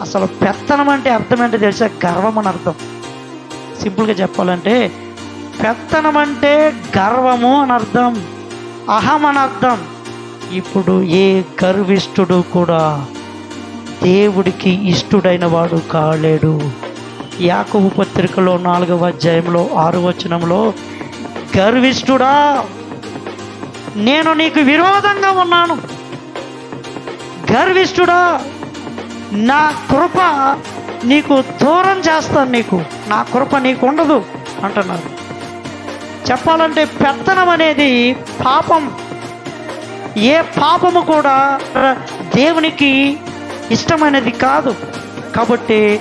అసలు పెత్తనం అంటే అర్థం ఏంటో తెలుసా? గర్వం అని అర్థం. సింపుల్గా చెప్పాలంటే పెత్తనం అంటే గర్వము అని అర్థం అహం అని అర్థం. ఇప్పుడు ఏ గర్విష్ఠుడు కూడా దేవుడికి ఇష్టుడైన వాడు కాలేడు. యాకబు పత్రికలో నాలుగవ అధ్యాయంలో ఆరు వచనంలో గర్విష్ఠుడా నేను నీకు విరోధంగా ఉన్నాను. గర్విష్ఠుడా నా కృప నీకు దూరం చేస్తాను నీకు. నా కృప నీకు ఉండదు అంటున్నారు. చెప్పాలంటే పెత్తనం అనేది పాపం. ఏ పాపము కూడా దేవునికి ఇష్టమైనది కాదు. కాబట్టి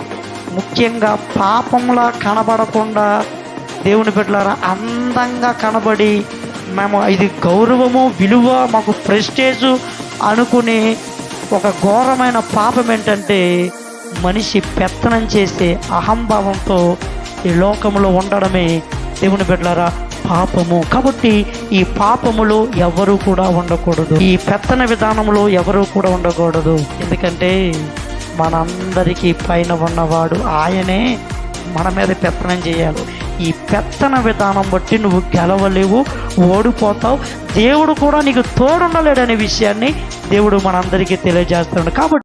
ముఖ్యంగా పాపంలా కనబడకుండా దేవుని బిడ్డలారా అందంగా కనబడి మేము ఇది గౌరవము విలువ మాకు ప్రెస్టేజు అనుకునే ఒక ఘోరమైన పాపం ఏంటంటే మనిషి పెత్తనం చేసే అహంభావంతో ఈ లోకంలో ఉండడమే దేవుని బిడ్డలారా పాపము. కాబట్టి ఈ పాపములో ఎవరు కూడా ఉండకూడదు. ఈ పెత్తన విధానంలో ఎవరు కూడా ఉండకూడదు. ఎందుకంటే మనందరికీ పైన ఉన్నవాడు ఆయనే మన మీద పెత్తనం చేయాలి. ఈ పెత్తన విధానం బట్టి నువ్వు గెలవలేవు ఓడిపోతావు. దేవుడు కూడా నీకు తోడుండలేడనే విషయాన్ని దేవుడు మనందరికీ తెలియజేస్తున్నాడు. కాబట్టి